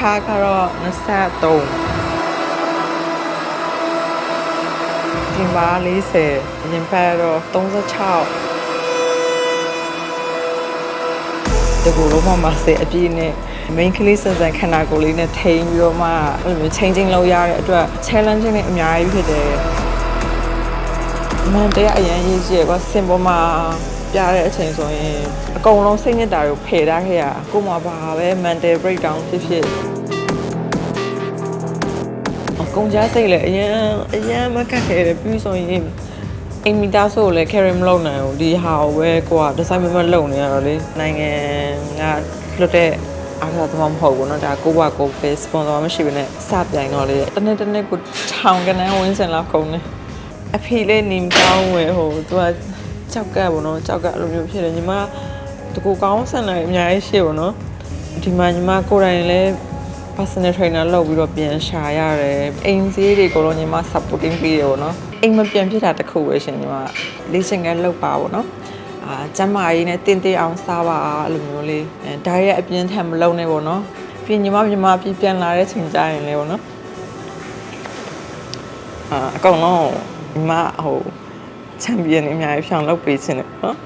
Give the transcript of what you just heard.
အခါကတော့23ဒီမှာ40ရင်ပတ်တော့36တကူလုံးမမစေအပြည့်နဲ့ main ကလေးစစံခန္ဓာကိုယ်လေးနဲ့ထိန်းပြီးတော့မှအဲ့လိုမျိုး changing လုပ်ရတဲ့အတွက် challenging တွေအများကြီးဖြစ်တယ် မန်တရားအရင်ရေးကြည့်ရကွာစင်ပေါ်မှာပြတဲ့အချိန်ဆိုရင်အကုန်လုံးစိတ်ညစ်တာတွေကိုဖယ်ထားခဲ့ရကို့မှာပါပဲ mental breakdown ဖြစ်ဖြစ် အကုန်ကြားစိတ်လည်းအရင်အရင်မကတ်ခဲ့တယ်ပြီးဆိုရင်အိမ်မီတာဆိုလည်း carry မလုပ်နိုင်ဘူးဒီဟာကိုပဲကိုက design မမလုပ်နေရတော့လေနိုင်ငံကလွတ်တဲ့အားသာသမမဟုတ်ဘူးเนาะဒါကိုကကိုပဲ sponsor မရှိဘဲနဲ့စပြိုင်တော့လေတနေ့တနေ့ကိုထောင်ကနေဝင်းစင်လောက်ကုန်နေ အဖေလေးနေမကောင်းဝယ်ဟိုသူကကြောက်ကပ်ပေါ့နော်ကြောက်ကပ်အဲ့လိုမျိုးဖြစ်တယ်ညီမတကူကောင်းဆန်တယ်အများကြီးရှိပေါ့နော်ဒီမှာညီမကိုယ်တိုင်လည်း personal trainer လုပ်ပြီးတော့ပြန်ရှာရတယ်အိမ်စည်းတွေကိုတော့ညီမ supporting ပေးတယ်ပေါ့နော်အိမ်မပြန်ဖြစ်တာတစ်ခုပဲရှင်ညီမလေ့ကျင့်ခန်းလုပ်ပါပေါ့နော်အာကျမ်းမာရေးနဲ့တင်းတင်းအောင်စားပါအဲ့လိုမျိုးလေးအဲဒါရဲ့အပြင်းထန်မလုပ်နဲ့ပေါ့နော်ပြီးညီမညီမပြီးပြန်လာတဲ့ချိန်ကြရင်လေပေါ့နော်အာအကောင်လုံးညီ မဟိုချန်ပီယံအများကြီးဖြောင်းလုပ်ပေးခြင်းတယ်နော်